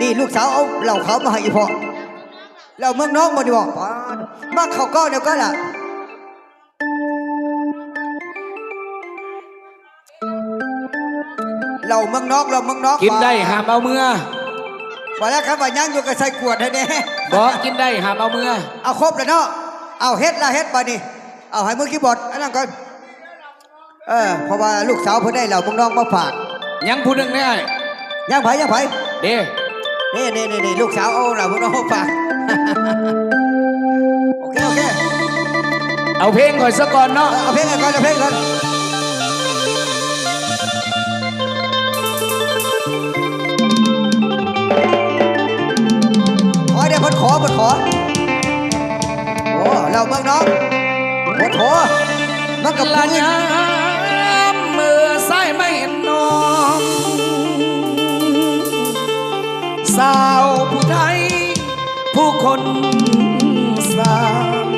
นี่ลูกสาวเอาเหล่าเขาวมาให้อีพ่อเหล่าเมืองน้องมาดีบอกมาเขาก็เดี๋ยวก็ล่ะเหล่าเมืองนอกเหล่าเมืองนอกกินได้หามเอาเมื่อว่าแล้วครับว่ายังอยู่กับใส่ขวดให้เนี่ยบอกกินได้หามเอาเมื่อเอาครบแล้วเนาะเอาเฮ็ดละเฮ็ดไปนี่เอาให้มือคีย์บอร์ดอันนั้นก่อนเออเพราะว่าลูกสาวเพิ่นได้เหล่าเมืองนอกมาฝากยังพูดหนึ่งได้ยังไผยังไผเด้ นี่นี่นี่นี่ลูกสาวเอาเหล่าเมืองนอกมาฝากโอเคโอเคเอาเพลงก่อนสักก่อนเนาะเอาเพลงกันก่อนเอาเพลงก่อนขอเดี๋ยวเพิ่นขอเพิ่นขอโอ้เราเมืองน้องเพิ่นขอมันกับละผู้อื่นยา สาวผู้ไทย ผู้คนสาม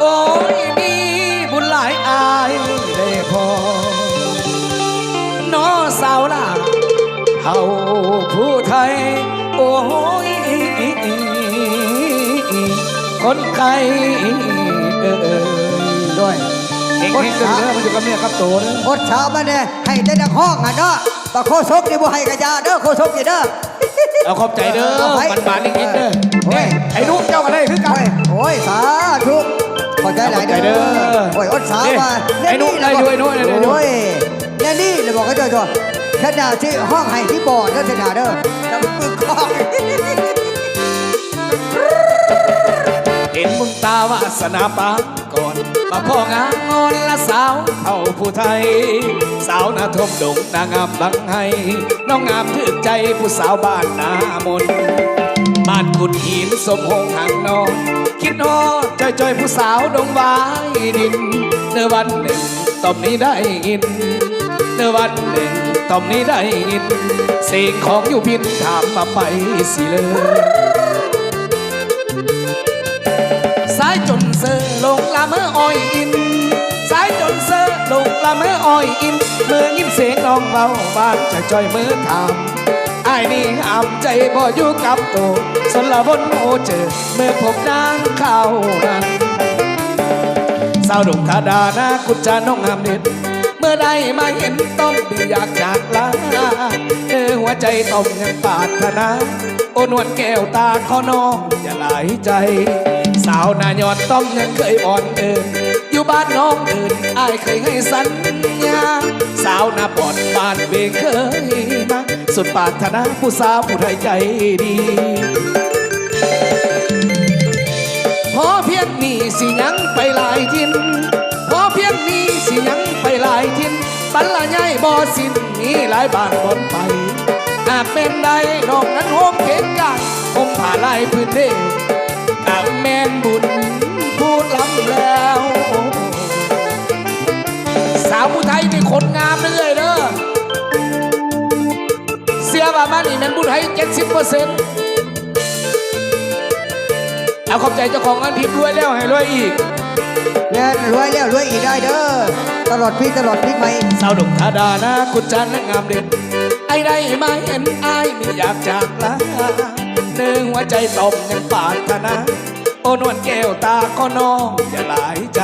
โอ้ยมีบุญหลายอายได้พอน้อสาวลาเฮาผู้ไทย โอ้ยคนไทยเออด้วย เก่งเด้อมันอยู่กับเมียกับโตเด้ออดเช้ามาเนี่ยให้แต่ดักห้องอะเนาะปะโคศกนี่บ่ให้กระยาเด้อโคศกนี่เด้อเอาขอบใจเด้อเอาไว้มันบานๆนิดเด้อโอ้ยไอ้นุ๊กเจ้ากันได้คือกันโอ้ยโอ้ยสาธุขอใจหลายเด้อบใจเด้ออโอ้ยอดเช้ามานี่ไอ้นุ๊กได้ด้วยนุ๊กได้ด้วยโอ้ยเนี่ยนี่เลยบอกให้จ่อยๆขนาดที่ห้องให้ที่บ่อเด้อขนาดเด้อแล้วมึงคอกเห็นบุญตาวาสนาปางก่อ มาพ่องามงอนละสาวเท่าผู้ไทย สาวนาทมดงนางงามบังให้น้องงามถึกใจผู้สาวบ้านนามนบ้านขุดหินสมหงหางนอนคิดฮอดจอยจอยผู้สาวดงวายดินเนวันหนึ่งตอบนี้ได้ยินเนวันหนึ่งตอบนี้ได้ยินเสียงของอยู่พินถามมาไปสิเลย สายจนเซอลง อยอิน สายจนเซอลงละเมออ้อยอินเมื่อยินเสียงน้องเบาบานจะจอยมือถามไอ้ายนี่ห้ามใจบ่อยู่กับตัวสนละบนโอเจอเมื่อพบนางเข้านั้นสาวดงธาดานะคุณจาน้องงามเด็ดเมื่อได้มาเห็นต้องบีอยากจากลาเออหัวใจต้องยังปารถนาโอนวลแก้วตาขอน้องอย่าหลายใจ สาวนายอดต้องยังเคยอ่อนเอิน อยู่บ้านน้องอื่นอายเคยให้สัญญา สาวนาปอดบ้านเวงเคยมาสุดปารถนาผู้สาวผู้ไทยใจดีพอเพียงนี้สิยังไปหลายทินพอเพียงนี้สิยังไปหลายทินปันละย่ายบ่สิ้นมีหลายบ้านบนไปหากเป็นใดนองนั้นโฮมเก่งกายผมผ่าลายพื้นเดกับแมนบุญ สาวผู้ไทยนี่คนงามเลยเด้อเสียบามานี่แมนผู้ไทยเจ็ดสิบเปอร์เซ็นต์เอาขอบใจเจ้าของงานพิมพ์รวยแล้วให้รวยอีกแล้วรวยแล้วรวยอีกได้เด้อตลอดพี่ตลอดพี่ไหมสาวดงธาดานะคุณจันทร์และงามเด่นไอ้ได้มาเห็นไอ้ายไมีอยากจากลาเนื้อหัวใจตอมยังปรารถนาโอนวลแก้วตาก็น้องอย่าหลายใจ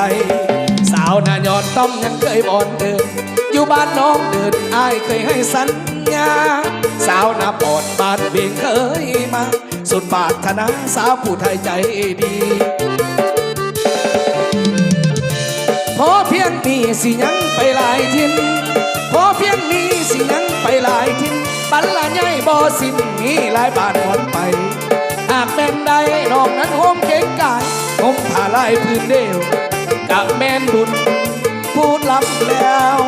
สาวนายอดต้อมยังเคยบอนเดินอยู่บ้านน้องเดินอ้ายเคยให้สัญญา สาวนาปอดบ้านเบียงเคยมา สุดปารถนาสาวผู้ไทยใจดีพอเพียงนี้สิยังไปหลายทินพอเพียงนี้สิยังไปหลายทินปันละใหญ่บ่สิ้นมีหลายบานหวนไป หากแม่นใดนองนั้นโฮมเก่งกายผมผ่าลายพื้นเดียว กับแม่นบุญพูดลับแล้ว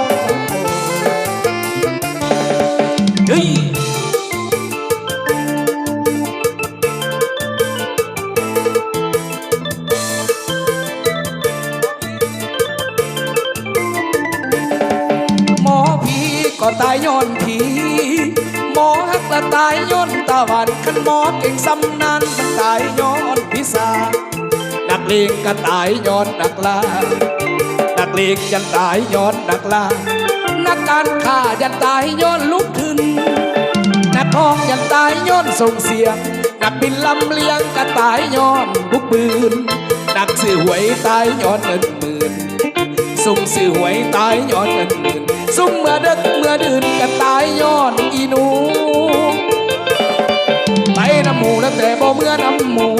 เฮ้ยหมอผีก็ตายย้อนผีหมอฮักละตายย้อนตาหวันขันหมอเก่งสำนานมันตายย้อนพิศา เลงก็ตายย้อนนักลานักเลงยันตายย้อนนักลานักการฆ่ายันตายย้อนลุกขึ้นนักของยันตายย้อนส่งเสียงนักบินลำเลียงกระตายย้อนบุกปืนนักสื่อหวยตายย้อนเงินหมื่นซุ่มสื่อหวยตายย้อนเงินหมื่นซุ่มเมื่อดึกเมื่อดื่นกระตายย้อนอีนูไปน้ำหมูแล้วแต่บ่เมื่อน้ำหมู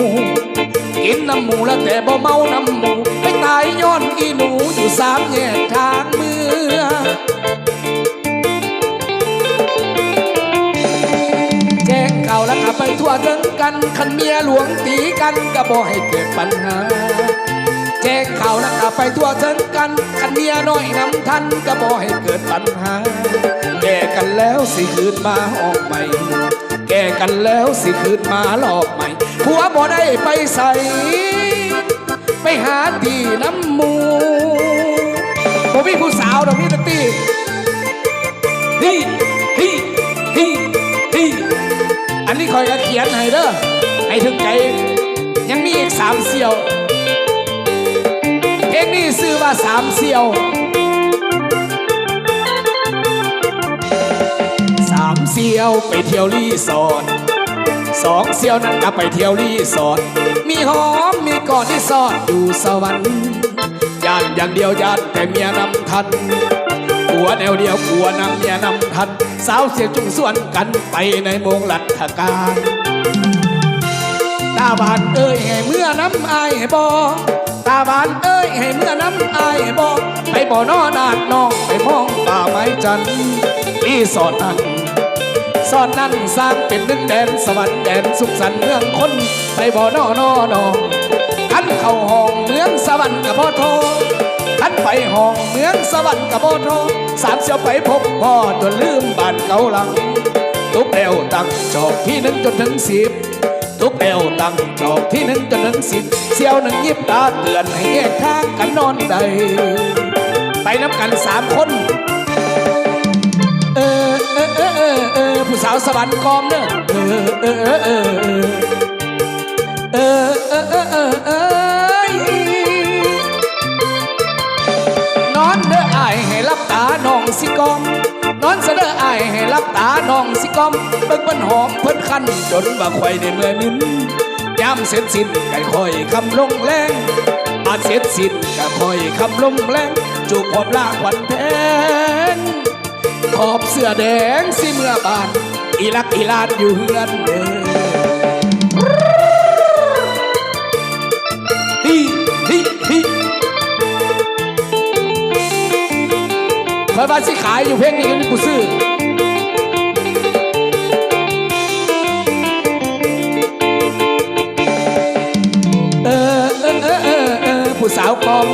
กินน้ำหมูแล้วแต่บ่เมาน้ำหมูไปตายย้อนอีหนูอยู่สามแยกทางเมืองแจ้งข่าวแล้วขับไปทั่วถึงกันคันเมียหลวงตีกันก็บ่ให้เกิดปัญหาแจ้งข่าวแล้วขับไปทั่วถึงกันคันเมียน้อยน้ำทันก็บ่ให้เกิดปัญหาแก่กันแล้วสิคืนมาออกใหม่ แก่กันแล้วสิคืนมาหลอกใหม่ผัวบ่ได้ไปใส่ไปหาตีน้ำมูบ่มีผู้สาวดอกมีแตตีฮีฮีฮีฮีอันนี้คอยเขียนให้เด้อให้ถึงใจ ยังมีอีกสามเสี่ยวเพลงนี้ชื่อว่าสามเสี่ยว สามเสี่ยวไปเที่ยวรีสอร์ทสองเสี่ยวนั้นก็ไปเที่ยวรีสอร์ทมีหอมมีกอดที่ซอดอยู่สวรรค์ยานอย่างเดียวยานแต่เมียนำทันผัวแนวเดียวผัวนำเมียนำทัน สาวเสียจุงส่วนกันไปในโมงหลัดการตาบานเอ้ยให้เมื่อน้ำอายให้บอตาบานเอ้ยให้เมื่อน้ำอายให้บอไปบ่อนอนาดน้องไปมองป่าไม้จันทร์รีสอร์ทนั้น สอนนั้นสร้างเป็นดินแดนสวรรค์แดนสุขสันต์เมืองคนไปบ่อนอนอนองขันเข้าห้องเมืองสวรรค์กับพ่อโทขันไปห้องเมืองสวรรค์กับพ่อโทสามเสียวไปพบพ่อจนลืมบ้านเก่าหลัง ทุกแนวตั้งจอบที่หนึ่งจนถึงสิบทุกแนวตั้งจอบที่หนึ่งจนถึงสิบเสียวหนึ่งยิบตาเตือนให้แยกทางกันนอนใดไปน้ำกันสามคน เออเออเออเออผู้สาวสวรรค์กอมเนอะเออเออเออเออเออเออเออเออเออนอนเด้ออายให้รับตาน้องสิกอมนอนเสะเด้ออายให้รับตาน้องสิกอมเบิ่งเพิ่นหอมเพิ่นคันจนว่าข่อยได้เมื่อยมินยามเสร็จสิ้นก็ค่อยคำลงแรงอาเสร็จสิ้นก็ค่อยคำลงแรงจูบหอมลาขวัญแทน ขอบเสื้อแดงสิเมื่อบานอีลักอีลานอยู่เฮือนเด้อฮิฮิฮิคอยว่าสิขายอยู่เพลงนี้กันกูซื้อเออเออเออเออเออผู้สาวกอม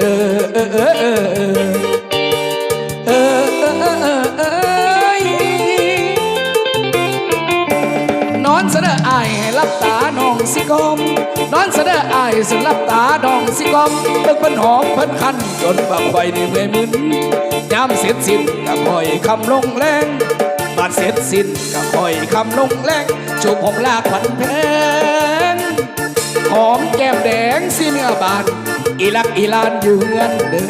เออเออเออเออ อนเสนออายให้รับตาน้องสิกอมนอนเสนออายสิรับตาน้องสิกอมเบิ่งเพิ่นหอมเพิ่นคันจนว่าไฟนี่เมื่อยมึนยามเสร็จสิ้นก็คอยคำลงแรงบาดเสร็จสิ้นก็คอยคำลงแรงจูบผมลาขวัญแพนหอมแก้มแดงสิเนื้อบานอีลักอีลานอยู่เฮือนเด้อ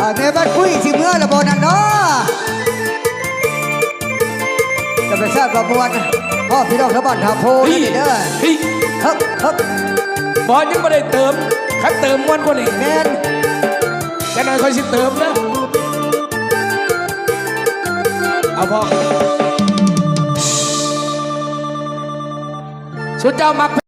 อ่าแม่บ้านคุยสิเมื่อละบนันเนาะจะไปทราบประมวล พ่อพี่น้องชาวบ้านทาโพนี่เด้อเฮ้ยฮึบฮึบบอลยังไม่ได้เติมคันเติมวันกว่านี้แมนแค่หน่อยค่อยสิเติมนะเอาพอสุดเจ้ามัก